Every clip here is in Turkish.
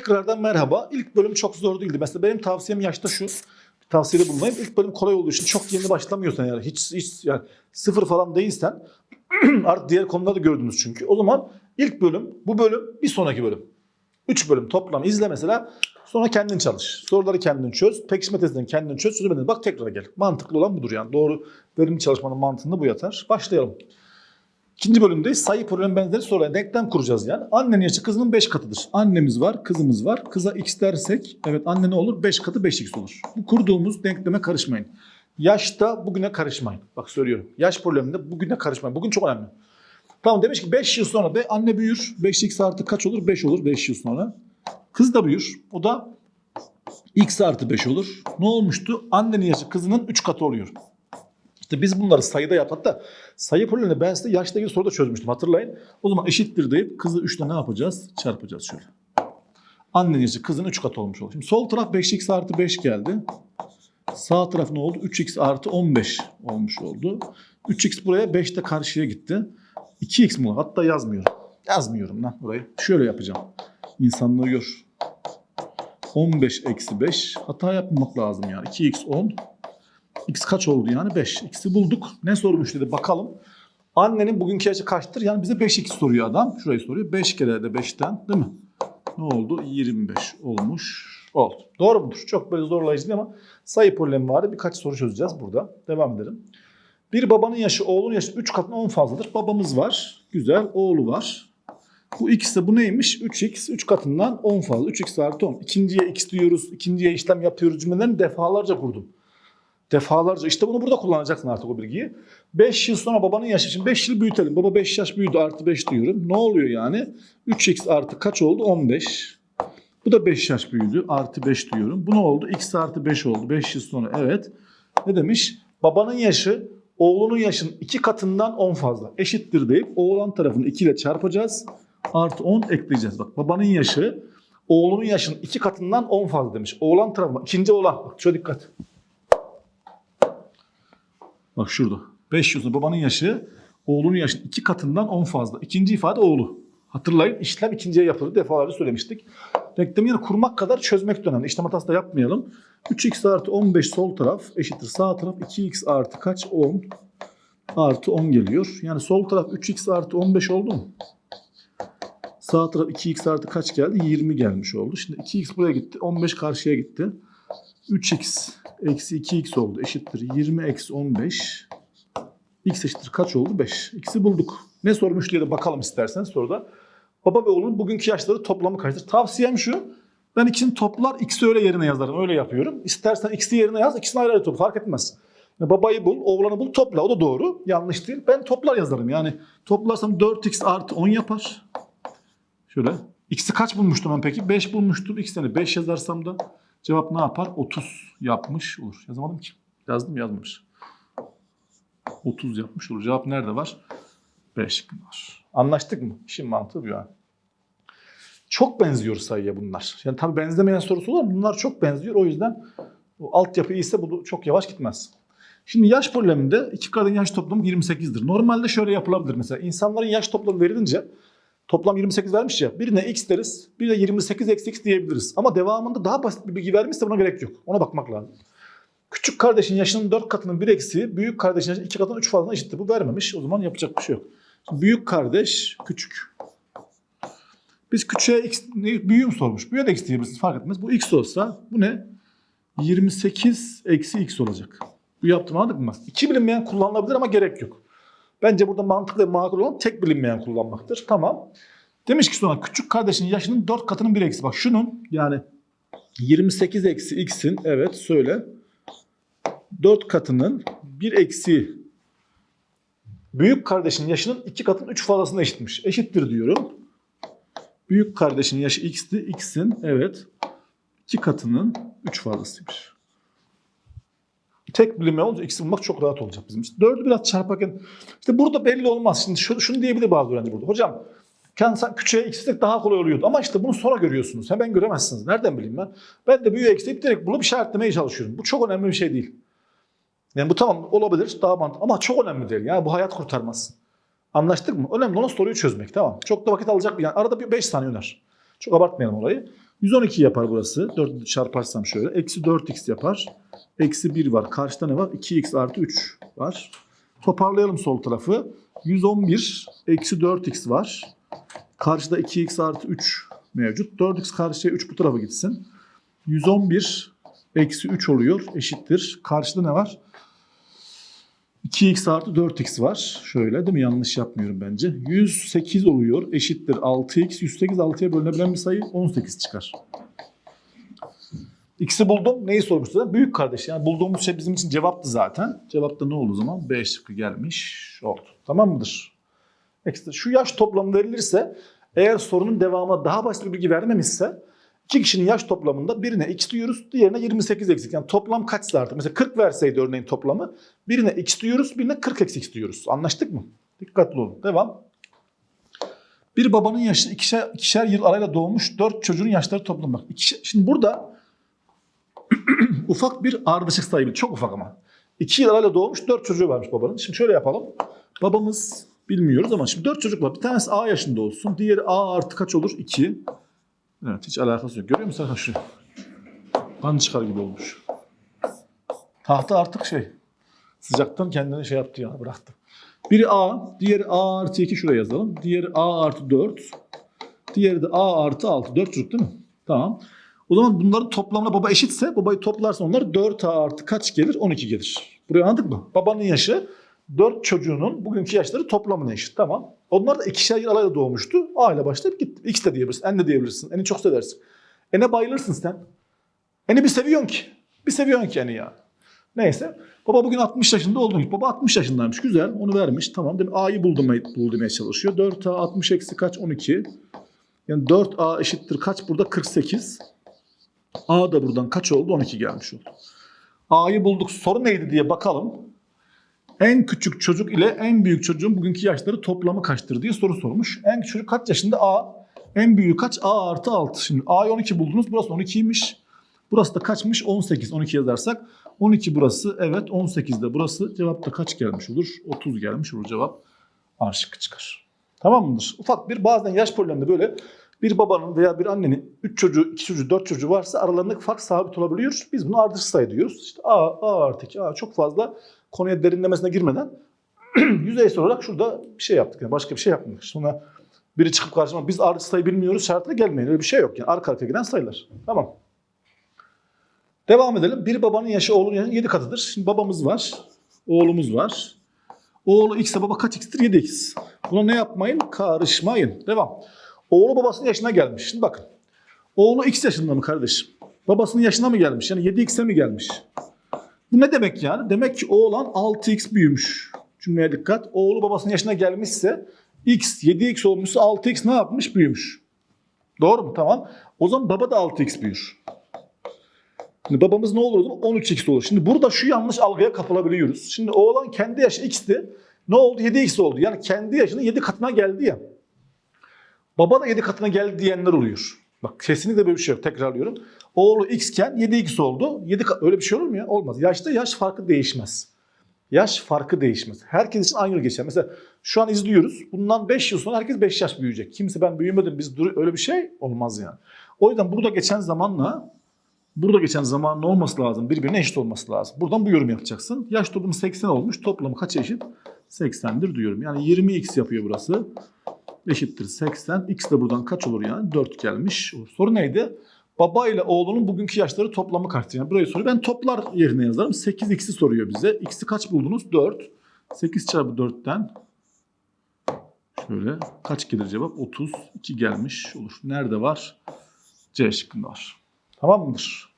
Tekrardan merhaba. İlk bölüm çok zor değildi. Mesela benim tavsiyem yaşta şu. Tavsiyede bulunayım. İlk bölüm kolay olduğu için çok yeni başlamıyorsan yani hiç, hiç yani sıfır falan değilsen artık diğer konuları da gördünüz çünkü. O zaman ilk bölüm, bu bölüm, bir sonraki bölüm. Üç bölüm toplam izle mesela. Sonra kendin çalış. Soruları kendin çöz. Pekişme testlerini kendin çöz. Çözemedin. Bak tekrar gel. Mantıklı olan budur yani. Doğru verimli çalışmanın mantığında bu yatar. Başlayalım. İkinci bölümdeyiz. Sayı problem benzeri sorular. Denklem kuracağız yani. Annenin yaşı kızının 5 katıdır. Annemiz var, kızımız var. Kıza x dersek evet anne ne olur? 5 katı 5x olur. Bu kurduğumuz denkleme karışmayın. Yaşta bugüne karışmayın. Bak söylüyorum. Yaş probleminde bugüne karışmayın. Bugün çok önemli. Tamam demiş ki 5 yıl sonra be anne büyür. 5x artı kaç olur? 5 olur 5 yıl sonra. Kız da büyür. O da x artı 5 olur. Ne olmuştu? Annenin yaşı kızının 3 katı oluyor. İşte biz bunları sayıda yap. Hatta sayı probleminde ben size yaşla ilgili soruda çözmüştüm hatırlayın. O zaman eşittir deyip kızı 3 ile ne yapacağız? Çarpacağız şöyle. Annenin yaşı kızın 3 katı olmuş oldu. Şimdi sol taraf 5x artı 5 geldi. Sağ taraf ne oldu? 3x artı 15 olmuş oldu. 3x buraya 5 de karşıya gitti. 2x mi? Hatta yazmıyorum. Yazmıyorum lan burayı. Şöyle yapacağım. İnsanlığı gör. 15 eksi 5. Hata yapmamak lazım yani. 2x 10. X kaç oldu yani? 5. X'i bulduk. Ne sormuş dedi bakalım. Annenin bugünkü yaşı kaçtır? Yani bize 5x soruyor adam. Şurayı soruyor. 5 kere de 5'ten değil mi? Ne oldu? 25 olmuş. Oldu. Doğru mudur? Çok böyle zorlayıcı değil ama sayı problemi vardı. Birkaç soru çözeceğiz burada. Devam edelim. Bir babanın yaşı oğlunun yaşı 3 katına 10 fazladır. Babamız var. Güzel. Oğlu var. Bu x de bu neymiş? 3x 3 katından 10 fazla. 3x artı 10. İkinciye x diyoruz. ikinciye işlem yapıyoruz cümlelerini defalarca kurdum. Defalarca. İşte bunu burada kullanacaksın artık o bilgiyi. 5 yıl sonra babanın yaşı için 5 yıl büyütelim. Baba 5 yaş büyüdü artı 5 diyorum. Ne oluyor yani? 3x artı kaç oldu? 15. Bu da 5 yaş büyüdü. Artı 5 diyorum. Bu ne oldu? x artı 5 oldu. 5 yıl sonra evet. Ne demiş? Babanın yaşı oğlunun yaşının 2 katından 10 fazla. Eşittir deyip oğlan tarafını 2 ile çarpacağız. Artı 10 ekleyeceğiz. Bak babanın yaşı oğlunun yaşının 2 katından 10 fazla demiş. Oğlan tarafı. ikinci oğlan. Bak şöyle dikkat. Bak şurada. 5 yıl sonra babanın yaşı oğlunun yaşının 2 katından 10 fazla. İkinci ifade oğlu. Hatırlayın işlem ikinciye yapılır. Defalarca söylemiştik. Denklemi yine kurmak kadar çözmek önemli. İşlem hatası da yapmayalım. 3x artı 15 sol taraf eşittir sağ taraf 2x artı kaç 10 artı 10 geliyor. Yani sol taraf 3x artı 15 oldu mu? Sağ taraf 2x artı kaç geldi? 20 gelmiş oldu. Şimdi 2x buraya gitti. 15 karşıya gitti. 3x eksi 2x oldu. Eşittir 20 eksi 15. x eşittir kaç oldu? 5. X'i bulduk. Ne sormuş diye de bakalım isterseniz soruda. Baba ve oğlun bugünkü yaşları toplamı kaçtır? Tavsiyem şu. Ben ikisini toplar, x'i öyle yerine yazarım. Öyle yapıyorum. İstersen x'i yerine yaz, ikisini ayrı ayrı topla. Fark etmez. Ya babayı bul, oğlanı bul, topla. O da doğru. Yanlış değil. Ben toplar yazarım. Yani toplarsam 4x artı 10 yapar. Şöyle. X'i kaç bulmuştum ben peki? 5 bulmuştum. X'ini 5 yazarsam da cevap ne yapar? 30 yapmış olur. Yazamadım ki. Yazdım yazmamış. 30 yapmış olur. Cevap nerede var? 5 var. Anlaştık mı? İşin mantığı bu yani. Çok benziyor sayıya bunlar. Yani tabii benzemeyen sorusu olur bunlar çok benziyor. O yüzden bu altyapı iyiyse bu çok yavaş gitmez. Şimdi yaş probleminde iki kadın yaş toplamı 28'dir. Normalde şöyle yapılabilir mesela. insanların yaş toplamı verilince toplam 28 vermiş ya. Birine x deriz, birine 28 eksi x diyebiliriz. Ama devamında daha basit bir bilgi vermişse buna gerek yok. Ona bakmak lazım. Küçük kardeşin yaşının 4 katının 1 eksiği büyük kardeşin yaşının 2 katının 3 fazlasına eşittir. Bu vermemiş. O zaman yapacak bir şey yok. Şimdi büyük kardeş küçük. Biz küçüğe x büyüğü mü sormuş? Büyüğe de x diyebilirsiniz fark etmez. Bu x olsa bu ne? 28 eksi x olacak. Bu yaptığımı anladık mı? İki bilinmeyen kullanılabilir ama gerek yok. Bence burada mantıklı ve makul olan tek bilinmeyen kullanmaktır. Tamam. Demiş ki sonra küçük kardeşin yaşının 4 katının 1 eksi. Bak şunun yani 28 eksi x'in evet söyle 4 katının 1 eksi büyük kardeşin yaşının 2 katının 3 fazlasına eşitmiş. Eşittir diyorum. Büyük kardeşin yaşı x'ti. X'in evet 2 katının 3 fazlasıymış. Tek bilinmeyen olunca x'i bulmak çok rahat olacak bizim için. 4'ü biraz çarparken işte burada belli olmaz. Şimdi şunu, şunu diyebilir bazı öğrenci burada. Hocam kendi sen küçüğe x'lik daha kolay oluyordu. Ama işte bunu sonra görüyorsunuz. Hemen göremezsiniz. Nereden bileyim ben? Ben de büyüğü ekleyip direkt bulup işaretlemeye çalışıyorum. Bu çok önemli bir şey değil. Yani bu tamam olabilir daha mantıklı ama çok önemli değil. Yani bu hayat kurtarmaz. Anlaştık mı? Önemli olan soruyu çözmek tamam. Çok da vakit alacak bir yani arada bir 5 saniye öner. Çok abartmayalım orayı. 112 yapar burası. 4 çarparsam şöyle. Eksi 4x yapar. Eksi 1 var. Karşıda ne var? 2x artı 3 var. Toparlayalım sol tarafı. 111 eksi 4x var. Karşıda 2x artı 3 mevcut. 4x karşıya 3 bu tarafa gitsin. 111 eksi 3 oluyor. Eşittir. Karşıda ne var? 2x artı 4x var. Şöyle değil mi? Yanlış yapmıyorum bence. 108 oluyor. Eşittir 6x. 108 6'ya bölünebilen bir sayı 18 çıkar. X'i buldum. Neyi sormuştu? Büyük kardeş. Yani bulduğumuz şey bizim için cevaptı zaten. Cevapta ne oldu o zaman? B şıkkı gelmiş oldu. Tamam mıdır? Şu yaş toplamı verilirse eğer sorunun devamına daha basit bir bilgi vermemişse iki kişinin yaş toplamında birine x diyoruz, diğerine 28 eksik. Yani toplam kaçsa artık. Mesela 40 verseydi örneğin toplamı birine x diyoruz, birine 40 eksi x diyoruz. Anlaştık mı? Dikkatli olun. Devam. Bir babanın yaşı ikişer, ikişer yıl arayla doğmuş dört çocuğun yaşları toplam. Bak, şimdi burada ufak bir ardışık sayı. Çok ufak ama. İki yıl arayla doğmuş dört çocuğu varmış babanın. Şimdi şöyle yapalım. Babamız bilmiyoruz ama şimdi dört çocuk var. Bir tanesi A yaşında olsun. Diğeri A artı kaç olur? 2. Evet hiç alakası yok. Görüyor musun? Şu. Kan çıkar gibi olmuş. Tahta artık şey. Sıcaktan kendini şey yaptı ya bıraktı. Biri A, diğeri A artı 2 şuraya yazalım. Diğeri A artı 4. Diğeri de A artı 6. 4 çocuk değil mi? Tamam. O zaman bunların toplamına baba eşitse babayı toplarsan onlar 4A artı kaç gelir? 12 gelir. Burayı anladık mı? Babanın yaşı 4 çocuğunun bugünkü yaşları toplamına eşit. Tamam. Onlar da ikişer yıl arayla doğmuştu. A ile başlayıp gitti. X de diyebilirsin. N de diyebilirsin. N'i çok seversin. N'e bayılırsın sen. N'i bir seviyorsun ki. Bir seviyorsun ki N'i ya. Neyse. Baba bugün 60 yaşında olduğunu Baba 60 yaşındaymış. Güzel. Onu vermiş. Tamam. Demek A'yı bul demeye, bul demeye çalışıyor. 4A 60 eksi kaç? 12. Yani 4A eşittir kaç? Burada 48. A da buradan kaç oldu? 12 gelmiş oldu. A'yı bulduk. Soru neydi diye bakalım. En küçük çocuk ile en büyük çocuğun bugünkü yaşları toplamı kaçtır diye soru sormuş. En küçük çocuk kaç yaşında? A. En büyüğü kaç? A artı 6. Şimdi A'yı 12 buldunuz. Burası 12'ymiş. Burası da kaçmış? 18. 12 yazarsak 12 burası. Evet 18 de burası. Cevapta kaç gelmiş olur? 30 gelmiş olur cevap. A çıkar. Tamam mıdır? Ufak bir bazen yaş probleminde böyle bir babanın veya bir annenin 3 çocuğu, 2 çocuğu, 4 çocuğu varsa aralarındaki fark sabit olabiliyor. Biz bunu ardışık sayı diyoruz. İşte A, A artı 2, A çok fazla konuya derinlemesine girmeden yüzeysel olarak şurada bir şey yaptık. Yani başka bir şey yapmadık. Sonra biri çıkıp karşıma biz ardışık sayı bilmiyoruz şartına gelmeyin. Öyle bir şey yok. Yani arka arkaya giden sayılar. Tamam. Devam edelim. Bir babanın yaşı oğlunun yaşı 7 katıdır. Şimdi babamız var. Oğlumuz var. Oğlu x'e baba kaç x'tir? 7x. Buna ne yapmayın? Karışmayın. Devam. Oğlu babasının yaşına gelmiş. Şimdi bakın. Oğlu x yaşında mı kardeşim? Babasının yaşına mı gelmiş? Yani 7x'e mi gelmiş? Bu ne demek yani? Demek ki oğlan 6x büyümüş. Cümleye dikkat. Oğlu babasının yaşına gelmişse x 7x olmuşsa 6x ne yapmış? Büyümüş. Doğru mu? Tamam. O zaman baba da 6x büyür. Şimdi babamız ne olur o zaman? 13x olur. Şimdi burada şu yanlış algıya kapılabiliyoruz. Şimdi oğlan kendi yaşı x'ti. Ne oldu? 7x oldu. Yani kendi yaşının 7 katına geldi ya. Baba da 7 katına geldi diyenler oluyor. Bak kesinlikle böyle bir şey yok. Tekrarlıyorum. Oğlu x iken 7x oldu. 7 ka- öyle bir şey olur mu ya? Olmaz. Yaşta yaş farkı değişmez. Yaş farkı değişmez. Herkes için aynı yıl geçer. Mesela şu an izliyoruz. Bundan 5 yıl sonra herkes 5 yaş büyüyecek. Kimse ben büyümedim biz dur öyle bir şey olmaz yani. O yüzden burada geçen zamanla burada geçen zamanın olması lazım. Birbirine eşit olması lazım. Buradan bu yorum yapacaksın. Yaş toplamı 80 olmuş. Toplamı kaç eşit? 80'dir diyorum. Yani 20x yapıyor burası. Eşittir 80. X de buradan kaç olur yani? 4 gelmiş. Soru neydi? Baba ile oğlunun bugünkü yaşları toplamı kaçtır? Yani burayı soruyor. Ben toplar yerine yazarım. 8x'i soruyor bize. X'i kaç buldunuz? 4. 8 çarpı 4'ten şöyle kaç gelir cevap? 32 gelmiş olur. Nerede var? C şıkkında var. Tamam mıdır?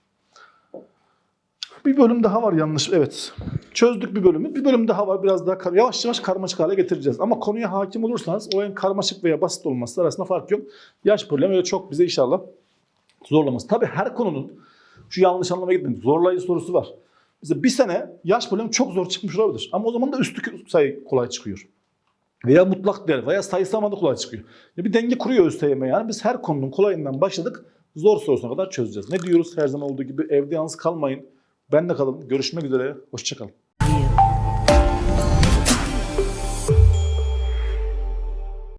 Bir bölüm daha var yanlış. Evet. Çözdük bir bölümü. Bir bölüm daha var. Biraz daha yavaş yavaş karmaşık hale getireceğiz. Ama konuya hakim olursanız o en karmaşık veya basit olması arasında fark yok. Yaş problemi öyle çok bize inşallah zorlamaz. Tabii her konunun şu yanlış anlamaya gitmeyin. Zorlayıcı sorusu var. Mesela bir sene yaş problemi çok zor çıkmış olabilir. Ama o zaman da üstü sayı kolay çıkıyor. Veya mutlak değer veya sayısal manada kolay çıkıyor. Ya bir denge kuruyor ÖSYM yani. Biz her konunun kolayından başladık. Zor sorusuna kadar çözeceğiz. Ne diyoruz her zaman olduğu gibi evde yalnız kalmayın. Ben de kalın. Görüşmek üzere. Hoşçakalın.